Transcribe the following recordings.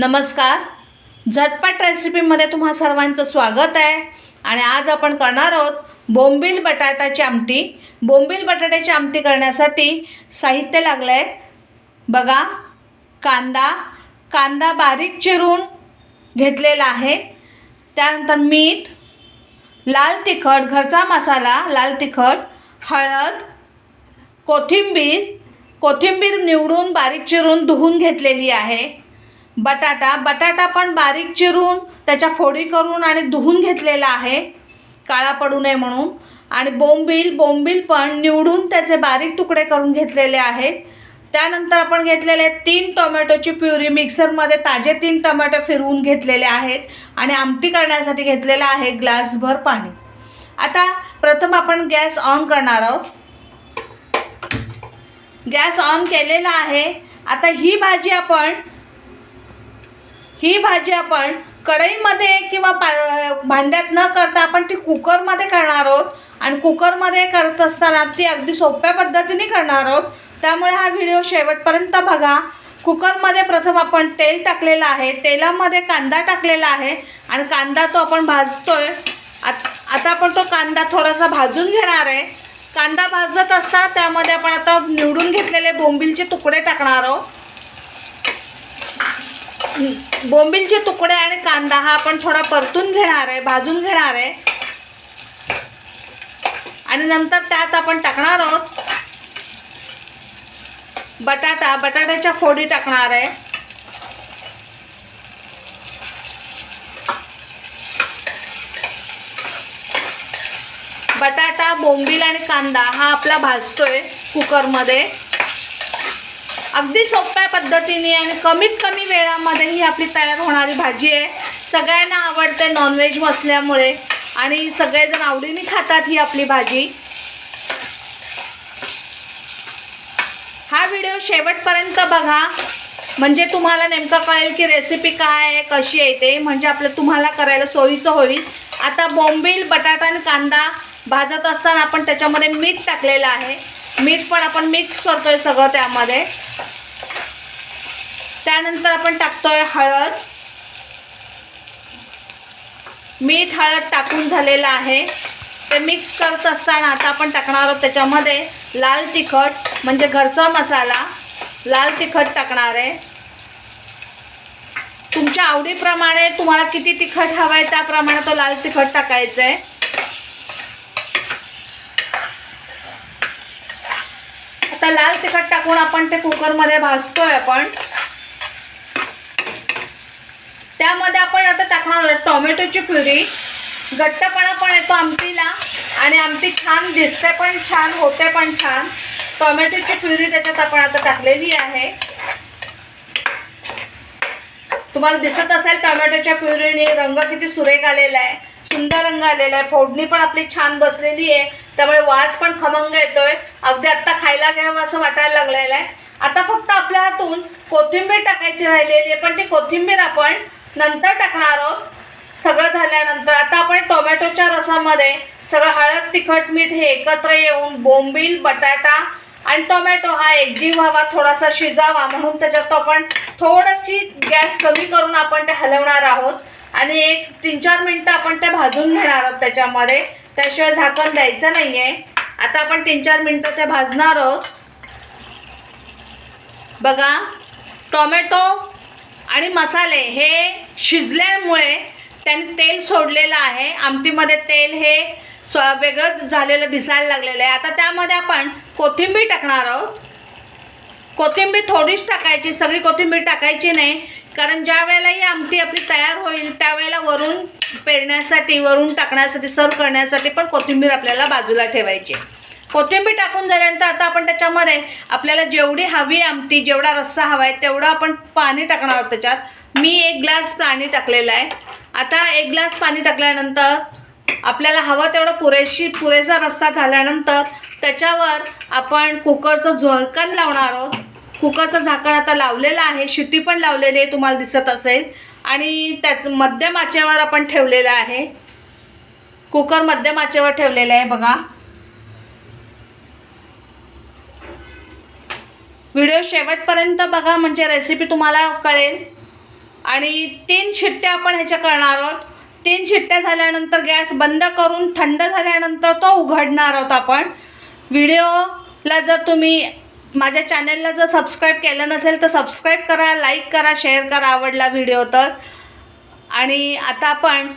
नमस्कार. झटपट रेसिपीमध्ये तुम्हा सर्वांचं स्वागत आहे. आणि आज आपण करणार आहोत बोंबील बटाट्याची आमटी. बोंबील बटाट्याची आमटी करण्यासाठी साहित्य लागलं आहे बघा कांदा कांदा बारीक चिरून घेतलेला आहे. त्यानंतर मीठ लाल तिखट घरचा मसाला लाल तिखट हळद कोथिंबीर कोथिंबीर निवडून बारीक चिरून धुवून घेतलेली आहे. बटाटा. बटाटा पण बारीक चिरून त्याच्या फोडी करून आणि धुवून घेतलेला आहे. काळा पडू नये म्हणून. आणि बोंबील बोंबील पण निवडून त्याचे बारीक तुकडे करून घेतलेले आहेत. त्यानंतर आपण घेतलेले तीन टोमॅटोची प्युरी मिक्सरमध्ये ताजे तीन टोमॅटो फिरवून घेतलेले आहेत आणि आमटी करण्यासाठी घेतलेलं आहे ग्लासभर पाणी. आता प्रथम आपण गॅस ऑन करणार आहोत. गॅस ऑन केलेला आहे. आता ही भाजी आपण ही भाजी आपण कढईमध्ये किंवा पा भांड्यात न करता आपण ती कुकरमध्ये करणार आहोत. आणि कुकरमध्ये करत असताना ती अगदी सोप्या पद्धतीने करणार आहोत. त्यामुळे हा व्हिडिओ शेवटपर्यंत बघा. कुकरमध्ये प्रथम आपण तेल टाकलेलं आहे. तेलामध्ये कांदा टाकलेला आहे. आणि कांदा तो आपण भाजतोय. आत आता आपण तो कांदा थोडासा भाजून घेणार आहे. कांदा भाजत असता त्यामध्ये आपण आता निवडून घेतलेले बोंबीलचे तुकडे टाकणार आहोत. बोंबीलचे तुकडे आणि कांदा हा आपण थोडा परतून घेणार आहे भाजून घेणार आहे. आणि नंतर त्यात आपण टाकणार आहोत बटाटा बटाट्याच्या फोडी टाकणार आहे. बटाटा बोंबील आणि कांदा हा आपला भाजतोय कुकरमध्ये अगदी सोप्या पद्धतीने आणि कमीत कमी वेळामध्ये ही आपली तयार होणारी भाजी आहे. सगळ्यांना आवडते नॉनव्हेज असल्यामुळे आणि सगळेजण आवडीने खातात ही आपली भाजी. हा व्हिडिओ शेवटपर्यंत बघा. म्हणजे तुम्हाला नेमकं कळेल की रेसिपी काय आहे कशी आहे ते. म्हणजे आपलं तुम्हाला करायला सोयीचं होईल. आता बोंबील बटाटा आणि कांदा भाजत असताना आपण त्याच्यामध्ये मीठ टाकलेलं आहे. मीठ पण आपण मिक्स करतोय सगळं त्यामध्ये. त्यानंतर आपण टाकतोय हळद. मीठ हळद टाकून झालेलं आहे. ते मिक्स करत असताना आता आपण टाकणार आहोत त्याच्यामध्ये लाल तिखट म्हणजे घरचा मसाला. लाल तिखट टाकणार आहे. तुमच्या आवडीप्रमाणे तुम्हाला किती तिखट हवं आहे त्याप्रमाणे तो लाल तिखट टाकायचं आहे तिखट टाकून आपण ते कुकरमध्ये भाजतोय आपण. त्यामध्ये आपण आता टाकणार आहोत टोमॅटोची प्युरी. घट्टपणा पण येतो आमटीला आणि आमटी छान दिसते पण छान होते पण छान. टोमॅटोची प्युरी त्याच्यात आपण आता टाकलेली आहे. तुम्हाला दिसत असेल टोमॅटोच्या प्युरीने रंग किती सुरेख आलेला आहे सुंदर रंग आलेला आहे. फोडणी पण आपली छान बसलेली आहे. त्यामुळे वास पण खमंग येतोय. अगदी आत्ता खायला घ्यावं असं वाटायला लागलेलं आहे. आता फक्त आपल्या हातून कोथिंबीर टाकायची राहिलेली आहे पण ती कोथिंबीर आपण नंतर टाकणार आहोत. सगळं झाल्यानंतर आता आपण टोमॅटोच्या रसामध्ये सगळं हळद तिखट मीठ हे एकत्र येऊन बोंबील बटाटा आणि टोमॅटो हा एकजीव व्हावा थोडासा शिजावा म्हणून त्याच्यात तो आपण थोडीशी गॅस कमी करून आपण ते हलवणार आहोत. आणि एक तीन चार मिनटं आपण ते भाजून घेणार आहोत त्याच्यामध्ये. त्याशिवाय झाकण द्यायचं नाही आहे आता आपण तीन चार मिनटं ते भाजणार आहोत. बघा टोमॅटो आणि मसाले हे शिजल्यामुळे त्याने तेल सोडलेलं आहे. आमटीमध्ये तेल हे स्व वेगळं झालेलं दिसायला लागलेलं आहे. आता त्यामध्ये आपण कोथिंबीर टाकणार आहोत. कोथिंबीर थोडीच टाकायची सगळी कोथिंबीर टाकायची नाही. कारण ज्या वेळेला ही आमटी आपली तयार होईल त्यावेळेला वरून पेरण्यासाठी वरून टाकण्यासाठी सर्व करण्यासाठी पण कोथिंबीर आपल्याला बाजूला ठेवायची कोथिंबीर टाकून झाल्यानंतर आता आपण त्याच्यामध्ये आपल्याला जेवढी हवी आमटी जेवढा रस्सा हवा आहे तेवढं आपण पाणी टाकणार आहोत त्याच्यात. मी एक ग्लास पाणी टाकलेलं आहे. आता एक ग्लास पाणी टाकल्यानंतर आपल्याला हवं तेवढं पुरेशी पुरेसा रस्सा झाल्यानंतर त्याच्यावर आपण कुकरचं झाकण लावणार आहोत. कुकरचं झाकण आता लावलेलं आहे शिट्टी पण लावलेली आहे तुम्हाला दिसत असेल. आणि त्याच मध्यम आचेवर आपण ठेवलेलं आहे. कुकर मध्यम आचेवर ठेवलेलं आहे बघा. व्हिडिओ शेवटपर्यंत बघा म्हणजे रेसिपी तुम्हाला कळेल. आणि तीन शिट्ट्या आपण ह्याच्या करणार आहोत. तीन शिट्ट्या झाल्यानंतर गॅस बंद करून थंड झाल्यानंतर तो उघडणार आहोत आपण. व्हिडिओला जर तुम्ही माझ्या चॅनलला जर सबस्क्राईब केलं नसेल तर सबस्क्राईब करा लाईक करा शेअर करा आवडला व्हिडिओ तर. आणि आता आपण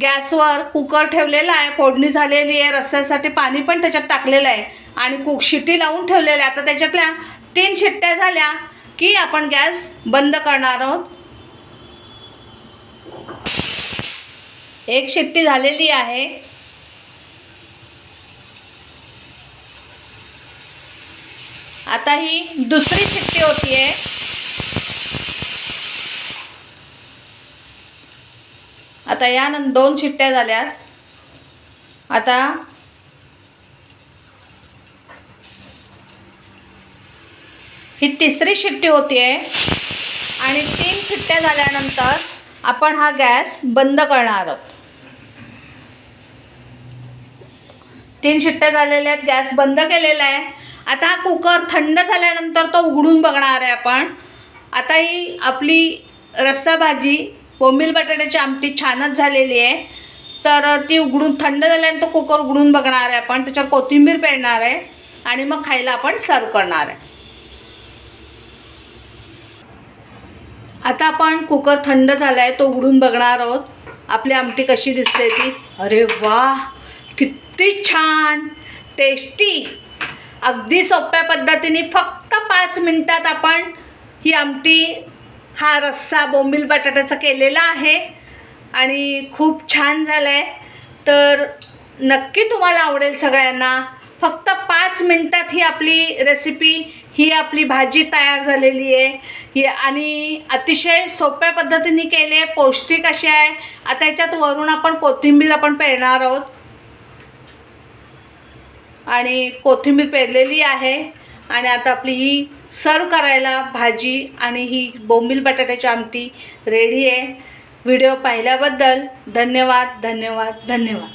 गॅसवर कुकर ठेवलेला आहे फोडणी झालेली आहे रस्स्यासाठी पाणी पण त्याच्यात टाकलेलं आहे. आणि कुक शिट्टी लावून ठेवलेल्या आहे आता त्याच्यातल्या तीन शिट्ट्या झाल्या की आपण गॅस बंद करणार आहोत. एक शिट्टी झालेली आहे. आता ही दुसरी शिट्टी होती आहे. आता यानंतर दोन शिट्ट्या झाल्यात. आता ही तिसरी शिट्टी होती आहे. आणि तीन शिट्ट्या झाल्यानंतर आपण हा गॅस बंद करणार आहोत. तीन शिट्ट्या झालेल्या आहेत गॅस बंद केलेला आहे. आता हा कुकर थंड झाल्यानंतर तो उघडून बघणार आहे आपण. आता ही आपली रस्सा भाजी बोंबील बटाट्याची आमटी छानच झालेली आहे. तर ती उघडून थंड झाल्यानंतर कुकर उघडून बघणार आहे आपण. त्याच्यावर कोथिंबीर पेरणार आहे आणि मग खायला आपण सर्व करणार आहे. आता आपण कुकर थंड झाला आहे तो उघडून बघणार आहोत. आपली आमटी कशी दिसते ती. अरे वा किती छान! टेस्टी! अगदी सोप्या पद्धतीने फक्त पाच मिनटात आपण ही आमटी हा रस्सा बोंबील बटाट्याचा केलेला आहे. आणि खूप छान झालं आहे तर नक्की तुम्हाला आवडेल सगळ्यांना. फक्त पाच मिनटात ही आपली रेसिपी ही आपली भाजी तयार झालेली आहे. ही आणि अतिशय सोप्या पद्धतीने केली आहे. पौष्टिक अशी आहे. आता याच्यात वरून आपण कोथिंबीर आपण पेरणार आहोत. आणि कोथिंबीर पेरलेली आहे. आणि आता आपली ही सर्व करायला भाजी आणि ही बोंबील बटाट्याची आमटी रेडी आहे. व्हिडिओ पाहिल्याबद्दल धन्यवाद धन्यवाद धन्यवाद.